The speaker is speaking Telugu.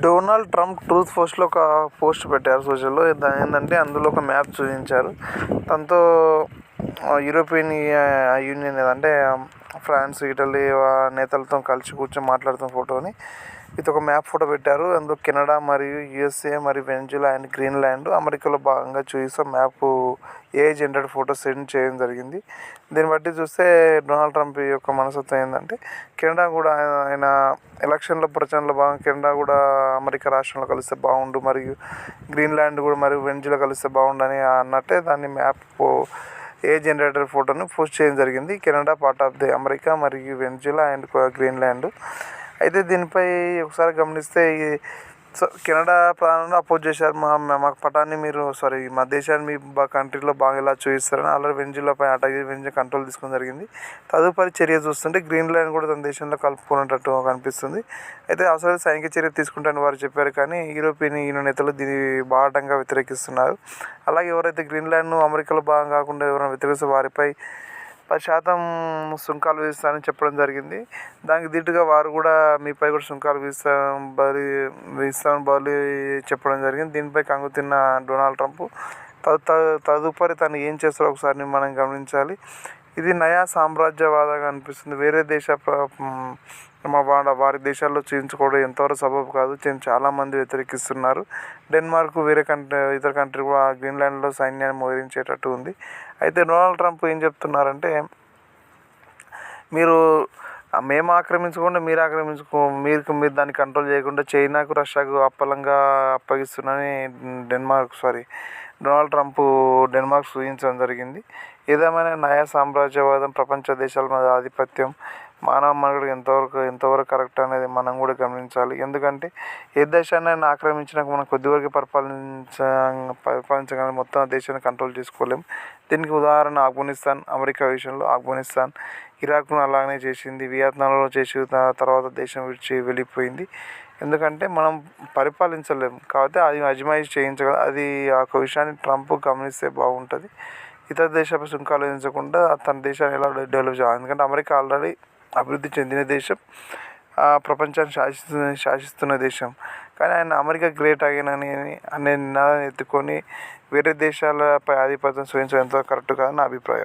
డొనాల్డ్ ట్రంప్ ట్రూత్ పోస్ట్లో ఒక పోస్ట్ పెట్టారు సోషల్లో. దాని ఏంటంటే అందులో ఒక మ్యాప్ చూపించారు. దాంతో యూరోపియన్ యూనియన్ అంటే ఫ్రాన్స్ ఇటలీ నేతలతో కలిసి కూర్చొని మాట్లాడుతున్న ఫోటోని ఇది ఒక మ్యాప్ ఫోటో పెట్టారు. అందులో కెనడా మరియు యూఎస్ఏ మరియు వెనజులా అండ్ గ్రీన్లాండ్ అమెరికాలో భాగంగా చూపిస్తూ map A generate photo send చేయడం జరిగింది. దీన్ని బట్టి చూస్తే డొనాల్డ్ ట్రంప్ యొక్క మనసత్వం ఏంటంటే కెనడా కూడా ఆయన ఎలక్షన్ల ప్రచారంలో భాగంగా కెనడా కూడా అమెరికా రాష్ట్రంలో కలిస్తే బాగుండు మరియు గ్రీన్లాండ్ కూడా మరియు వెనజులా కలిస్తే బాగుండు అని అన్నట్టే దాన్ని మ్యాప్ ఏ జనరేటర్ ఫోటోను పోస్ట్ చేయడం జరిగింది. Canada part of the America మరియు వెనిజులా అండ్ గ్రీన్లాండ్. అయితే దీనిపై ఒకసారి గమనిస్తే ఈ సో కెనడా ప్రాణంలో అపోజ్ చేశారు మా మాకు పటాన్ని మీరు సారీ మా దేశాన్ని మీ కంట్రీలో బాగా ఇలా చూపిస్తారని ఆల్రెడీ వెంజులపై అటాక్ చేసి వెంజు కంట్రోల్ తీసుకోవడం జరిగింది. తదుపరి చర్య చూస్తుంటే గ్రీన్లాండ్ కూడా తన దేశంలో కలుపుకున్నట్టు కనిపిస్తుంది. అయితే అవసరం సైనిక చర్య తీసుకుంటారని వారు చెప్పారు కానీ యూరోపియన్ యూనియన్ నేతలు దీన్ని బాటంగా వ్యతిరేకిస్తున్నారు. అలాగే ఎవరైతే గ్రీన్లాండ్ను అమెరికాలో భాగం కాకుండా ఎవరైనా వ్యతిరేకిస్తే వారిపై పది శాతం సుంకాలు విధిస్తానని చెప్పడం జరిగింది. దానికి దిట్టుగా వారు కూడా మీపై కూడా సుంకాలు విధిస్తాం బలి విధిస్తామని బలి చెప్పడం జరిగింది. దీనిపై కంగుతిన్న డొనాల్డ్ ట్రంప్ తదుపరి తను ఏం చేస్తారో ఒకసారి మనం గమనించాలి. ఇది నయా సామ్రాజ్యవాదంగా అనిపిస్తుంది. వేరే దేశ మా వాళ్ళ వారి దేశాల్లో చూపించుకోవడం ఎంతవరకు సబబు కాదు. చాలామంది వ్యతిరేకిస్తున్నారు. డెన్మార్క్ వేరే కంట్రీ ఇతర కంట్రీ కూడా గ్రీన్లాండ్లో సైన్యాన్ని మోహరించేటట్టు ఉంది. అయితే డొనాల్డ్ ట్రంప్ ఏం చెప్తున్నారంటే మీరు మేము ఆక్రమించకుండా మీరు ఆక్రమించుకో మీరు మీరు దాన్ని కంట్రోల్ చేయకుండా చైనాకు రష్యాకు అప్పలంగా అప్పగిస్తున్నారని Denmark sorry Donald Trump Denmark సూచించడం జరిగింది. ఏదేమైనా నయా సామ్రాజ్యవాదం ప్రపంచ దేశాల మీద ఆధిపత్యం మానవ మనుగడ ఎంతవరకు ఎంతవరకు కరెక్ట్ అనేది మనం కూడా గమనించాలి. ఎందుకంటే ఏ దేశాన్ని ఆక్రమించినాక మనం కొద్దివరకు పరిపాలించ పరిపాలించగానే మొత్తం దేశాన్ని కంట్రోల్ చేసుకోలేం. దీనికి ఉదాహరణ ఆఫ్ఘనిస్తాన్ అమెరికా విషయంలో ఆఫ్ఘనిస్తాన్. ఇరాక్ను అలానే చేసింది వియత్నాంలో చేసి తర్వాత దేశం విడిచి వెళ్ళిపోయింది. ఎందుకంటే మనం పరిపాలించలేము కాబట్టి అది అజమాయిష్ చేయించగల అది ఆ ఒక విషయాన్ని ట్రంప్ గమనిస్తే బాగుంటుంది. ఇతర దేశాలపై సుంకాలు విధించకుండా తన దేశాన్ని ఎలా డెవలప్ చేయాలి? ఎందుకంటే అమెరికా ఆల్రెడీ అభివృద్ధి చెందిన దేశం ప్రపంచాన్ని శాసిస్తున్న శాసిస్తున్న దేశం. కానీ ఆయన అమెరికా గ్రేట్ అయ్యానని అనే నినాదాన్ని ఎత్తుకొని వేరే దేశాలపై ఆధిపత్యం చూపించడం ఎంతో కరెక్ట్ కాదని నా అభిప్రాయం.